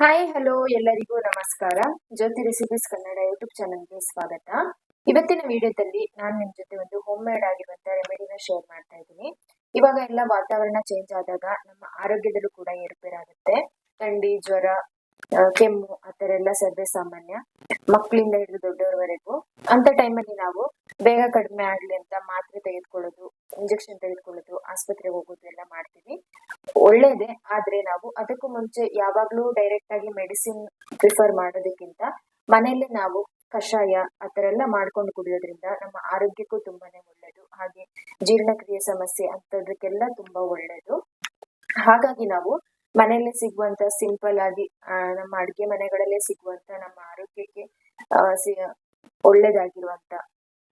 Hi hello ಎಲ್ಲರಿಗೂ ನಮಸ್ಕಾರ. ಜ್ಯೋತಿ recipes Kannada YouTube ಚಾನಲ್ಗೆ ಸ್ವಾಗತ. ಇವತ್ತಿನ ವಿಡಿಯೋದಲ್ಲಿ ನಾನು ನಿಮ್ ಜೊತೆ ಒಂದು ಹೋಮ್ ಮೇಡ್ ಆಗಿರುವಂತಹ ರೆಮಿಡಿನ ಶೇರ್ ಮಾಡ್ತಾ ಇದ್ದೀನಿ. ಇವಾಗ ಎಲ್ಲ ವಾತಾವರಣ ಚೇಂಜ್ ಆದಾಗ ನಮ್ಮ ಆರೋಗ್ಯದಲ್ಲೂ ಕೂಡ ಏರುಪೇರಾಗುತ್ತೆ. ಥಂಡಿ, ಜ್ವರ ಕೆಮ್ಮು ಆ ಥರ ಎಲ್ಲ ಸರ್ವೇ ಸಾಮಾನ್ಯ ಮಕ್ಕಳಿಂದ ಹಿಡಿದು ದೊಡ್ಡವರವರೆಗೂ. ಅಂತ ಟೈಮಲ್ಲಿ ನಾವು ಬೇಗ ಕಡಿಮೆ ಆಗ್ಲಿ ಅಂತ ಮಾತ್ರೆ ತೆಗೆದುಕೊಳ್ಳೋದು ಇಂಜೆಕ್ಷನ್ ತೆಗೆದುಕೊಳ್ಳೋದು, ಆಸ್ಪತ್ರೆಗೆ ಹೋಗೋದು ಎಲ್ಲ ಮಾಡ್ತೀವಿ. ಒಳ್ಳೇದೇ, ಆದ್ರೆ ನಾವು ಅದಕ್ಕೂ ಮುಂಚೆ ಯಾವಾಗ್ಲೂ ಡೈರೆಕ್ಟ್ ಆಗಿ ಮೆಡಿಸಿನ್ ಪ್ರಿಫರ್ ಮಾಡೋದಕ್ಕಿಂತ ಮನೆಯಲ್ಲೇ ನಾವು ಕಷಾಯ ಆ ತರ ಎಲ್ಲ ಮಾಡ್ಕೊಂಡು ಕುಡಿಯೋದ್ರಿಂದ ನಮ್ಮ ಆರೋಗ್ಯಕ್ಕೂ ತುಂಬಾನೇ ಒಳ್ಳೇದು. ಹಾಗೆ ಜೀರ್ಣಕ್ರಿಯೆ ಸಮಸ್ಯೆ ಅಂತದಕ್ಕೆಲ್ಲ ತುಂಬಾ ಒಳ್ಳೇದು. ಹಾಗಾಗಿ ನಾವು ಮನೆಯಲ್ಲೇ ಸಿಗುವಂತ ಸಿಂಪಲ್ ಆಗಿ ನಮ್ಮ ಅಡಿಗೆ ಮನೆಗಳಲ್ಲೇ ಸಿಗುವಂತ ನಮ್ಮ ಆರೋಗ್ಯಕ್ಕೆ ಒಳ್ಳೇದಾಗಿರುವಂತ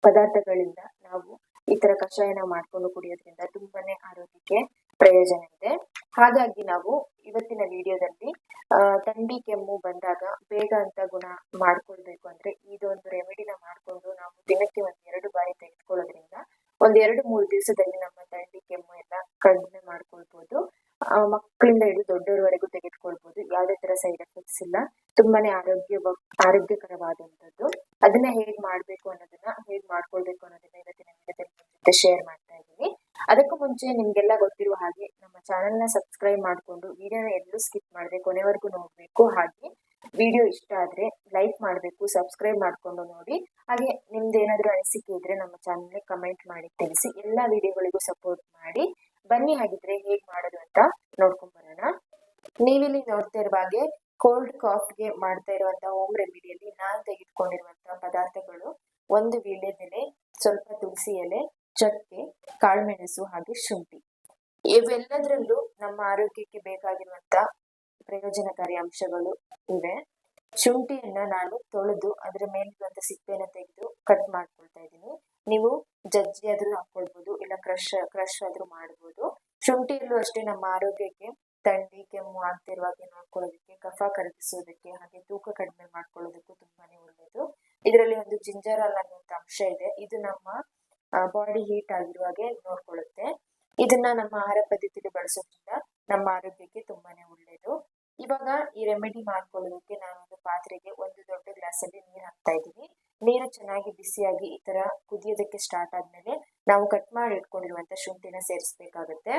ಪದಾರ್ಥಗಳಿಂದ ನಾವು ಈ ತರ ಕಷಾಯನ ಮಾಡ್ಕೊಂಡು ಕುಡಿಯೋದ್ರಿಂದ ತುಂಬಾನೇ ಆರೋಗ್ಯಕ್ಕೆ ಪ್ರಯೋಜನ ಇದೆ. ಹಾಗಾಗಿ ನಾವು ಇವತ್ತಿನ ವಿಡಿಯೋದಲ್ಲಿ ಥಂಡಿ ಕೆಮ್ಮು ಬಂದಾಗ ಬೇಗ ಅಂತ ಗುಣ ಮಾಡ್ಕೊಳ್ಬೇಕು ಅಂದ್ರೆ ಇದೊಂದು ರೆಮಿಡಿನ ಮಾಡ್ಕೊಂಡು ನಾವು ದಿನಕ್ಕೆ ಒಂದ್ ಎರಡು ಬಾರಿ ತೆಗೆದುಕೊಳ್ಳೋದ್ರಿಂದ ಒಂದ್ ಎರಡು ಮೂರು ದಿವಸದಲ್ಲಿ ನಮ್ಮ ಥಂಡಿ ಕೆಮ್ಮು ಎಲ್ಲ ಕಡಿಮೆ ಮಾಡ್ಕೊಳ್ಬಹುದು ಮಕ್ಕಳಿಂದ ಹಿಡಿದು ದೊಡ್ಡವರವರೆಗೂ ತೆಗೆದುಕೊಳ್ಬಹುದು ಯಾವುದೇ ತರ ಸೈಡ್ ಎಫೆಕ್ಟ್ಸ್ ಇಲ್ಲ. ತುಂಬಾನೇ ಆರೋಗ್ಯ ಆರೋಗ್ಯಕರವಾದಂತದ್ದು ಅದನ್ನ ಹೇಗ್ ಮಾಡ್ಬೇಕು ಅನ್ನೋದನ್ನ, ಹೇಗ್ ಮಾಡ್ಕೊಳ್ಬೇಕು ಅನ್ನೋದನ್ನ ಇವತ್ತಿನ ವಿಡಿಯೋದಲ್ಲಿ ಶೇರ್ ಅದಕ್ಕೂ ಮುಂಚೆ ನಿಮ್ಗೆಲ್ಲ ಗೊತ್ತಿರುವ ಹಾಗೆ ನಮ್ಮ ಚಾನೆಲ್ನ ಸಬ್ಸ್ಕ್ರೈಬ್ ಮಾಡ್ಕೊಂಡು ವಿಡಿಯೋನ ಎಲ್ಲೂ ಸ್ಕಿಪ್ ಮಾಡದೆ ಕೊನೆವರೆಗೂ ನೋಡ್ಬೇಕು. ಹಾಗೆ ವಿಡಿಯೋ ಇಷ್ಟ ಆದ್ರೆ ಲೈಕ್ ಮಾಡಬೇಕು ಸಬ್ಸ್ಕ್ರೈಬ್ ಮಾಡ್ಕೊಂಡು ನೋಡಿ. ಹಾಗೆ ನಿಮ್ದು ಏನಾದ್ರೂ ಅನಿಸಿಕೆ ಇದ್ರೆ ನಮ್ಮ ಚಾನಲ್ಗೆ ಕಮೆಂಟ್ ಮಾಡಿ, ತಿಳಿಸಿ. ಎಲ್ಲ ವಿಡಿಯೋಗಳಿಗೂ ಸಪೋರ್ಟ್ ಮಾಡಿ. ಬನ್ನಿ ಹಾಗಿದ್ರೆ ಹೇಗ್ ಮಾಡೋದು ಅಂತ ನೋಡ್ಕೊಂಡ್ ಬರೋಣ. ನೀವಿಲ್ಲಿ ನೋಡ್ತಾ ಇರುವ ಹಾಗೆ ಕೋಲ್ಡ್ ಕಾಫ್ಗೆ ಮಾಡ್ತಾ ಇರುವಂತ ಹೋಮ್ ರೆಮಿಡಿಯಲ್ಲಿ ನಾನು ತೆಗೆದುಕೊಂಡಿರುವಂತಹ ಪದಾರ್ಥಗಳು ಒಂದು ವೀಳ್ಯದೆಲೆ, ಸ್ವಲ್ಪ ತುಳಸಿ ಎಲೆ, ಚಕ್ಕೆ ಕಾಳುಮೆಣಸು ಹಾಗೆ ಶುಂಠಿ. ಇವೆಲ್ಲದರಲ್ಲೂ ನಮ್ಮ ಆರೋಗ್ಯಕ್ಕೆ ಬೇಕಾಗಿರುವಂತ ಪ್ರಯೋಜನಕಾರಿ ಅಂಶಗಳು ಇವೆ. ಶುಂಠಿಯನ್ನ ನಾನು ತೊಳೆದು ಅದರ ಮೇಲಿರುವಂತ ಸಿಪ್ಪೆನ ತೆಗೆದು ಕಟ್ ಮಾಡ್ಕೊಳ್ತಾ ಇದ್ದೀನಿ. ನೀವು ಜಜ್ಜಿ ಆದ್ರೂ ಹಾಕೊಳ್ಬಹುದು ಇಲ್ಲ ಕ್ರಶ್ ಕ್ರಶ್ ಆದ್ರೂ ಮಾಡ್ಬೋದು. ಶುಂಠಿಯಲ್ಲೂ ಅಷ್ಟೇ ನಮ್ಮ ಆರೋಗ್ಯಕ್ಕೆ ಥಂಡಿ, ಕೆಮ್ಮು ಆಗ್ತಿರುವಾಗೆ ನೋಡ್ಕೊಳ್ಳೋದಕ್ಕೆ ಕಫ ಕರಗಿಸೋದಕ್ಕೆ, ಹಾಗೆ ತೂಕ ಕಡಿಮೆ ಮಾಡ್ಕೊಳ್ಳೋದಕ್ಕೂ ತುಂಬಾನೇ ಒಳ್ಳೆಯದು. ಇದರಲ್ಲಿ ಒಂದು ಜಿಂಜರ್ ಅಲ್ ಅನ್ನುವಂತ ಅಂಶ ಇದೆ. ಇದು ನಮ್ಮ ಬಾಡಿ ಹೀಟ್ ಆಗಿರುವಾಗೆ ನೋಡ್ಕೊಳ್ಳುತ್ತೆ. ಇದನ್ನ ನಮ್ಮ ಆಹಾರ ಪದ್ಧತಿಲಿ ಬಳಸೋದ್ರಿಂದ ನಮ್ಮ ಆರೋಗ್ಯಕ್ಕೆ ತುಂಬಾನೇ ಒಳ್ಳೇದು. ಇವಾಗ ಈ ರೆಮಿಡಿ ಮಾಡ್ಕೊಳ್ಳೋದಕ್ಕೆ ಒಂದು ಪಾತ್ರೆಗೆ ಒಂದು ದೊಡ್ಡ ಗ್ಲಾಸ್ ಅಲ್ಲಿ ನೀರು ಹಾಕ್ತಾ ಇದ್ದೀನಿ. ನೀರು ಚೆನ್ನಾಗಿ ಬಿಸಿಯಾಗಿ ಈ ತರ ಕುದಿಯೋದಕ್ಕೆ ಸ್ಟಾರ್ಟ್ ಆದ್ಮೇಲೆ ನಾವು ಕಟ್ ಮಾಡಿ ಇಟ್ಕೊಂಡಿರುವಂತ ಶುಂಠಿನ ಸೇರಿಸ್ಬೇಕಾಗತ್ತೆ.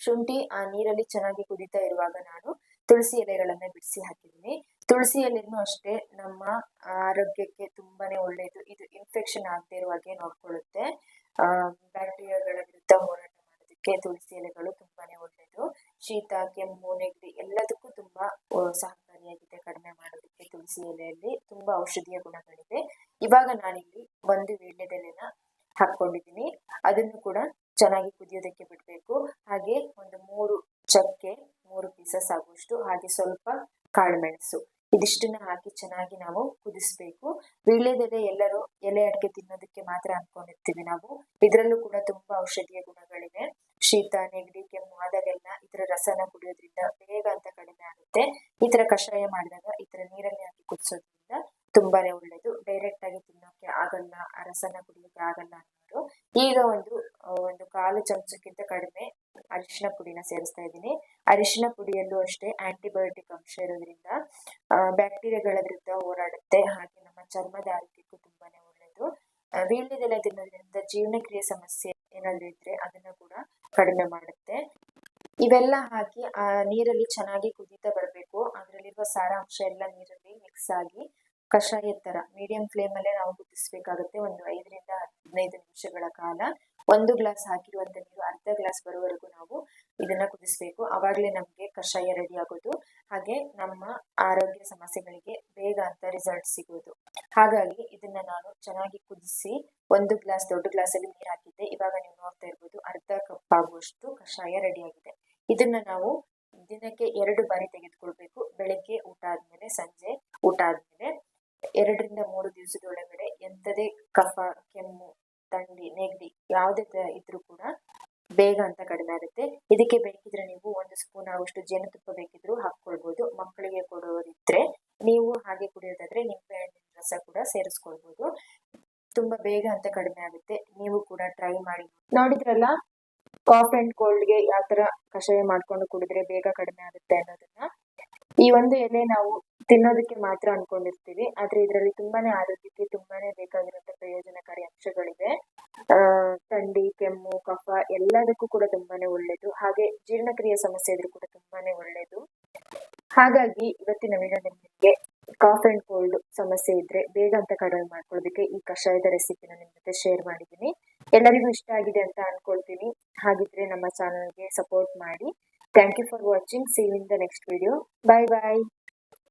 ಶುಂಠಿ ಆ ನೀರಲ್ಲಿ ಚೆನ್ನಾಗಿ ಕುದಿತಾ ಇರುವಾಗ ನಾನು ತುಳಸಿ ಎಲೆಗಳನ್ನ ಬಿಡಿಸಿ ಹಾಕಿದ್ದೀನಿ. ತುಳಸಿ ಎಲೆನೂ ಅಷ್ಟೇ ನಮ್ಮ ಆರೋಗ್ಯಕ್ಕೆ ತುಂಬಾನೇ ಒಳ್ಳೆಯದು ಇದು ಇನ್ಫೆಕ್ಷನ್ ಆಗದೆ ಇರುವ ಹಾಗೆ ನೋಡ್ಕೊಳ್ಳುತ್ತೆ ಬ್ಯಾಕ್ಟೀರಿಯಾಗಳ ವಿರುದ್ಧ ಹೋರಾಟ ಮಾಡೋದಕ್ಕೆ ತುಳಸಿ ಎಲೆಗಳು ತುಂಬಾನೇ ಒಳ್ಳೆಯದು ಶೀತ, ಕೆಮ್ಮು, ನೆಗಡಿ ಎಲ್ಲದಕ್ಕೂ ತುಂಬಾ ಸಹಕಾರಿಯಾಗಿದೆ ಕಡಿಮೆ ಮಾಡೋದಕ್ಕೆ ತುಳಸಿ ಎಲೆಯಲ್ಲಿ. ತುಂಬಾ ಔಷಧೀಯ ಗುಣಗಳಿವೆ. ಇವಾಗ ನಾನಿಲ್ಲಿ ಒಂದು ವೀಳ್ಯದೆಲೆನ ಹಾಕೊಂಡಿದ್ದೀನಿ ಅದನ್ನು ಕೂಡ ಚೆನ್ನಾಗಿ ಕುದಿಯೋದಕ್ಕೆ ಬಿಡಬೇಕು. ಹಾಗೆ ಒಂದು ಮೂರು ಚಕ್ಕೆ, ಮೂರು ಪೀಸಸ್ ಆಗುವಷ್ಟು ಹಾಗೆ ಸ್ವಲ್ಪ ಕಾಳುಮೆಣಸು ಇದಿಷ್ಟನ್ನ ಹಾಕಿ ಚೆನ್ನಾಗಿ ನಾವು ಕುದಿಸ್ಬೇಕು. ವೀಳ್ಯದೆಲೆ ಎಲ್ಲರೂ ಎಲೆ ಅಡಿಕೆ ತಿನ್ನೋದಕ್ಕೆ ಮಾತ್ರ ಅನ್ಕೊಂಡಿರ್ತೀವಿ ನಾವು. ಇದರಲ್ಲೂ ಕೂಡ ತುಂಬಾ ಔಷಧೀಯ ಗುಣಗಳಿವೆ. ಶೀತ, ನೆಗಡಿ, ಕೆಮ್ಮು ಆದಾಗೆಲ್ಲ ಇದರ ರಸನ ಕುಡಿಯೋದ್ರಿಂದ ಬೇಗ ಅಂತ ಕಡಿಮೆ ಆಗುತ್ತೆ. ಈ ತರ ಕಷಾಯ ಮಾಡಿದಾಗ ಈ ನೀರಲ್ಲಿ ಹಾಕಿ ಕುದಿಸೋದ್ರಿಂದ ತುಂಬಾನೇ ಒಳ್ಳೇದು. ಡೈರೆಕ್ಟ್ ಆಗಿ ತಿನ್ನೋಕೆ ಆಗಲ್ಲ, ಆ ರಸನ ಕುಡಿಯೋಕೆ ಆಗಲ್ಲ ಅನ್ನೋರು. ಈಗ ಒಂದು ಒಂದು ಕಾಲು ಚಮಚಕ್ಕಿಂತ ಕಡಿಮೆ ಅರಿಶಿನ ಪುಡಿನ ಸೇರಿಸ್ತಾ ಇದ್ದೀನಿ. ಅರಿಶಿನ ಪುಡಿಯಲ್ಲೂ ಅಷ್ಟೇ ಆಂಟಿಬಯೋಟಿಕ್ ಅಂಶ ಇರೋದ್ರಿಂದ ಬ್ಯಾಕ್ಟೀರಿಯಾಗಳ ವಿರುದ್ಧ ಹೋರಾಡುತ್ತೆ. ಹಾಗೆ ನಮ್ಮ ಚರ್ಮದ ಆರೋಗ್ಯಕ್ಕೂ ತುಂಬಾನೇ ಒಳ್ಳೆಯದು ವೀಳ್ಯದೆಲೆ ತಿನ್ನೋದ್ರಿಂದ ಜೀರ್ಣಕ್ರಿಯೆ ಸಮಸ್ಯೆ ಏನಾದ್ರೂ ಇದ್ರೆ ಅದನ್ನ ಕೂಡ ಕಡಿಮೆ ಮಾಡುತ್ತೆ. ಇವೆಲ್ಲ ಹಾಕಿ, ಆ, ನೀರಲ್ಲಿ ಚೆನ್ನಾಗಿ ಕುದೀತಾ ಬರಬೇಕು. ಅದರಲ್ಲಿರುವ ಸಾರಾಂಶ ಎಲ್ಲ ನೀರಲ್ಲಿ ಮಿಕ್ಸ್ ಆಗಿ ಕಷಾಯ ತರ ಮೀಡಿಯಂ ಫ್ಲೇಮ್ ಅಲ್ಲೇ ನಾವು ಕುದಿಸ್ಬೇಕಾಗುತ್ತೆ. ಒಂದು ಐದರಿಂದ ಹದಿನೈದು ನಿಮಿಷಗಳ ಕಾಲ ಒಂದು ಗ್ಲಾಸ್ ಹಾಕಿರುವಂತ ನೀರು ಅರ್ಧ ಗ್ಲಾಸ್ ಬರುವವರೆಗೂ ನಾವು ಇದನ್ನ ಕುದಿಸ್ಬೇಕು. ಅವಾಗಲೇ ನಮಗೆ ಕಷಾಯ ರೆಡಿ ಆಗೋದು. ಹಾಗೆ ನಮ್ಮ ಆರೋಗ್ಯ ಸಮಸ್ಯೆಗಳಿಗೆ ಬೇಗ ಅಂತ ರಿಸಲ್ಟ್ ಸಿಗೋದು. ಹಾಗಾಗಿ ಇದನ್ನ ನಾನು ಚೆನ್ನಾಗಿ ಕುದಿಸಿ ಒಂದು ಗ್ಲಾಸ್, ದೊಡ್ಡ ಗ್ಲಾಸ್ ಅಲ್ಲಿ ನೀರು ಹಾಕಿದ್ದೆ. ಇವಾಗ ನೀವು ನೋಡ್ತಾ ಇರ್ಬೋದು ಅರ್ಧ ಕಪ್ ಆಗುವಷ್ಟು ಕಷಾಯ ರೆಡಿ ಆಗಿದೆ. ಇದನ್ನ ನಾವು ದಿನಕ್ಕೆ ಎರಡು ಬಾರಿ ತೆಗೆದುಕೊಳ್ಬೇಕು. ಬೆಳಗ್ಗೆ ಊಟ ಆದ್ಮೇಲೆ ಸಂಜೆ ಊಟ ಆದ್ಮೇಲೆ ಎರಡರಿಂದ ಮೂರು ದಿವಸದೊಳಗಡೆ ಎಂಥದೇ ಕಫ, ಕೆಮ್ಮು ಥಂಡಿ ನೆಗಡಿ ಯಾವುದೇ ಇದ್ರೂ ಕೂಡ ಬೇಗ ಅಂತ ಕಡಿಮೆ ಆಗುತ್ತೆ. ಇದಕ್ಕೆ ಬೇಕಿದ್ರೆ ನೀವು ಒಂದು ಸ್ಪೂನ್ ಆಗುವಷ್ಟು ಜೇನುತುಪ್ಪ ಬೇಕಿದ್ರು ಹಾಕ್ಕೊಳ್ಬಹುದು ಮಕ್ಕಳಿಗೆ ಕೊಡೋರಿದ್ರೆ ನೀವು ಹಾಗೆ ಕುಡಿಯೋದಾದ್ರೆ ನಿಂಬೆ ಹಣ್ಣಿನ ರಸ ಕೂಡ ಸೇರಿಸ್ಕೊಳ್ಬಹುದು ತುಂಬಾ ಬೇಗ ಅಂತ ಕಡಿಮೆ ಆಗುತ್ತೆ. ನೀವು ಕೂಡ ಟ್ರೈ ಮಾಡಿ ನೋಡಿದ್ರಲ್ಲ? ಕಾಫ್ ಅಂಡ್ ಕೋಲ್ಡ್ಗೆ ಯಾವ ತರ ಕಷಾಯ ಮಾಡ್ಕೊಂಡು ಕುಡಿದ್ರೆ ಬೇಗ ಕಡಿಮೆ ಆಗುತ್ತೆ ಅನ್ನೋದನ್ನ. ಈ ಒಂದು ಎಲೆ ನಾವು ತಿನ್ನೋದಕ್ಕೆ ಮಾತ್ರ ಅನ್ಕೊಂಡಿರ್ತೀವಿ. ಆದ್ರೆ ಇದರಲ್ಲಿ ತುಂಬಾನೇ ಆರೋಗ್ಯಕ್ಕೆ ತುಂಬಾನೇ ಬೇಕಾಗಿರುವಂತ ಪ್ರಯೋಜನಕಾರಿ ಅಂಶಗಳಿವೆ. ಥಂಡಿ, ಕೆಮ್ಮು, ಕಫ ಎಲ್ಲದಕ್ಕೂ ಕೂಡ ತುಂಬಾನೇ ಒಳ್ಳೇದು. ಹಾಗೆ ಜೀರ್ಣಕ್ರಿಯೆ ಸಮಸ್ಯೆ ಇದ್ರೂ ಕೂಡ ತುಂಬಾನೇ ಒಳ್ಳೇದು. ಹಾಗಾಗಿ ಇವತ್ತಿನ ನಿಮಗೆ ಕಾಫ್ ಅಂಡ್ ಕೋಲ್ಡ್ ಸಮಸ್ಯೆ ಇದ್ರೆ ಬೇಗ ಅಂತ ಕಡಿಮೆ ಮಾಡ್ಕೊಳ್ಳೋದಕ್ಕೆ ಈ ಕಷಾಯದ ರೆಸಿಪಿನ ನಿಮ್ ಜೊತೆ ಶೇರ್ ಮಾಡಿದ್ದೀನಿ. ಎಲ್ಲರಿಗೂ ಇಷ್ಟ ಆಗಿದೆ ಅಂತ ಅನ್ಕೊಳ್ತೀನಿ. ಹಾಗಿದ್ರೆ ನಮ್ಮ ಚಾನಲ್ಗೆ ಸಪೋರ್ಟ್ ಮಾಡಿ. Thank you for watching see in the next video bye bye